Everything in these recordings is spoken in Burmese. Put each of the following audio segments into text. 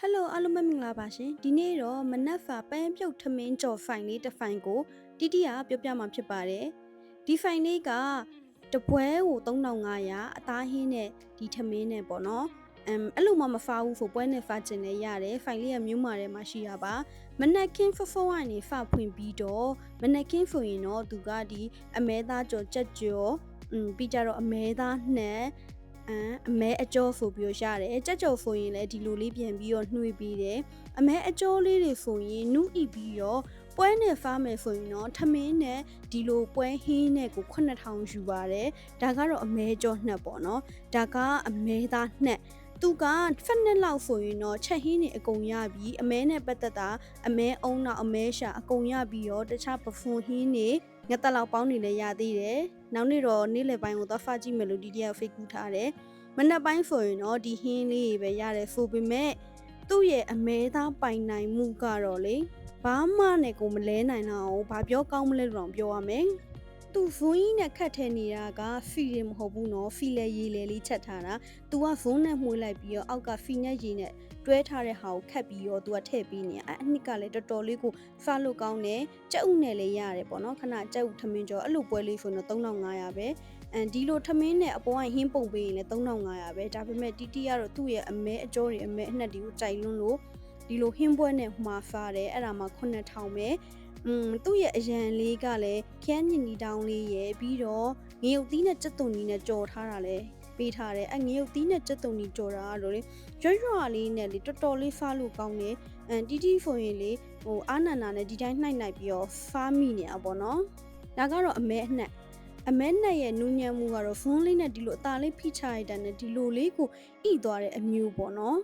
ဟယ်လိုအားလုံးပဲမင်္ဂလာပါရှင်ဒီနေ့တော့မနက်ဖာပန်းပြုတ်ထမင်းကြော်ဖိုင်လေးတစ်ဖိုင်ကိုတီတီကပြောပြမှာဖြစ်ပါတယ်ဒီဖိုင်လေးကတပွဲကို3500အသားဟင်းနဲ့ဒီထမင်းနဲ့ပေါ့နော်အမ်အဲ့လိုမှမဖားဘူးဆိုပွဲနဲ့ဖားကျင်လည်းရတယ်ဖိုင်လေးကမြို့မာထဲမှာရှိရပါမနက်ခင်းဖဖကနေဖဖွင့်ပြီးတော့မနက်ခင်းဖွင့်ရင်တော့သူကဒီအမဲသားကြော်ကြက်ကြော်อืมပြီးကြတော့အမဲသားနှက် အမ်အမဲအကျော်ဆိုပြီးတော့ရတယ်ကြက်ကြော်ဆိုရင်လည်းဒီလိုလေးပြန်ပြီးတော့နှွေးပြီးတယ်အမဲအကျော်လေးတွေဆိုရင်နုဤပြီးတော့ပွဲနဲ့ဖားမယ်ဆိုရင်တော့ထမင်းနဲ့ဒီလိုပွဲဟင်းနဲ့ကို9000ယူပါတယ်ဒါကတော့အမဲကျော်နှက်ပေါ့နော်ဒါကအမဲသားနှက် သူကဖက်နှစ်လောက်ဆိုရင်တော့ချက်ဟင်းတွေအကုန်ရပြီးအမဲနဲ့ပတ်သက်တာအမဲအုံနောက်အမဲရှာအကုန်ရပြီးတော့တခြားပဖွန်ဟင်းတွေငက်တက်လောက်ပေါင်းနေလည်းရသေးတယ်။နောက်နေ့တော့နေ့လယ်ပိုင်းကိုသွားဖကြည့်မယ်လို့ဒီတယောက်ဖိတ်ကူးထားတယ်။မနက်ပိုင်းဆိုရင်တော့ဒီဟင်းလေးတွေပဲရတယ်ဆိုပေမဲ့သူ့ရဲ့အမဲသားပိုင်နိုင်မှုကတော့လေဘာမှနဲ့ကိုမလဲနိုင်တော့ဘူး။ဘာပြောကောင်းမလဲလို့တော့ပြောရမယ်။ သူဇွန်းကြီးနဲ့ခတ်ထဲနေတာကဖီရင်မဟုတ်ဘူးနော်ဖီလေရေလေလေးချက်ထားတာ။ तू ကဇွန်းနဲ့မှုလိုက်ပြီးတော့အောက်ကဖီနဲ့ရေနဲ့တွဲထားတဲ့ဟာကိုခတ်ပြီးတော့ तू ကထည့်ပေးနေအဲ့အနှစ်ကလည်းတော်တော်လေးကိုဖားလို့ကောင်းတယ်ကြက်ဥနဲ့လည်းရတယ်ပေါ့နော်ခဏကြက်ဥထမင်းကျော်အဲ့လိုပွဲလေးဆိုတော့3500ပဲအန်ဒီလိုထမင်းနဲ့အပေါ်ကဟင်းပုံပေးရင်လည်း3500ပဲဒါပေမဲ့တီတီကတော့သူ့ရဲ့အမဲအကျော်တွေအမဲအနှက်တွေကိုကြိုက်လွန်းလို့ဒီလိုဟင်းပွဲနဲ့မှာဖားတယ်အဲ့ဒါမှ9000ပဲ อืมသူ့ရဲ့အရန်လေးကလည်းခန်းညင်နီတောင်းလေးရယ်ပြီးတော့ငရုတ်သီးနဲ့ကြက်သွန်ကြီးနဲ့ကြော်ထားတာလဲပေးထားတယ်အငရုတ်သီးနဲ့ကြက်သွန်ကြီးကြော်တာကတော့လေရွရွလေးနဲ့လေတော်တော်လေးဖားလို့ကောင်းတယ်အန်တီတီဆိုရင်လေဟိုအာနန္နာနဲ့ဒီတိုင်းနှိုက်နှိုက်ပြီးတော့ဖားမိနေတာပေါ့နော်ဒါကတော့အမဲအနှက်အမဲနဲ့ရဲ့နူးညံ့မှုကတော့ဖုန်းလေးနဲ့ဒီလိုအသားလေးဖိချရတဲ့နဲ့ဒီလိုလေးကိုဣသွားတဲ့အမျိုးပေါ့နော်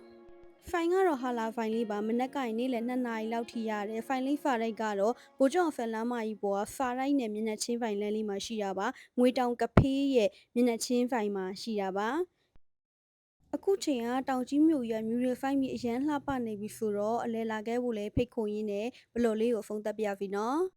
ဖိုင်ကတော့ဟာလာဖိုင်လေးပါမနက်ကရင်နေ့လယ်2နာရီလောက်ထိရတယ်ဖိုင်လေးဖာရိုက်ကတော့ဘိုးကျော်ဖက်လမ်းမကြီးပေါ်ကဖာရိုက်နဲ့မျက်နှာချင်းဖိုင်လမ်းလေးမှာရှိရပါငွေတောင်ကဖေးရဲ့မျက်နှာချင်းဖိုင်မှာရှိရပါအခုချိန်ကတောင်ကြီးမြို့ရမြူရီဖိုင်မီအရန်လှပနေပြီဆိုတော့အလဲလာခဲ့ဖို့လဲဖိတ်ခုံရင်းနဲ့ဘလော်လေးကိုဖုန်းတက်ပြပြီနော်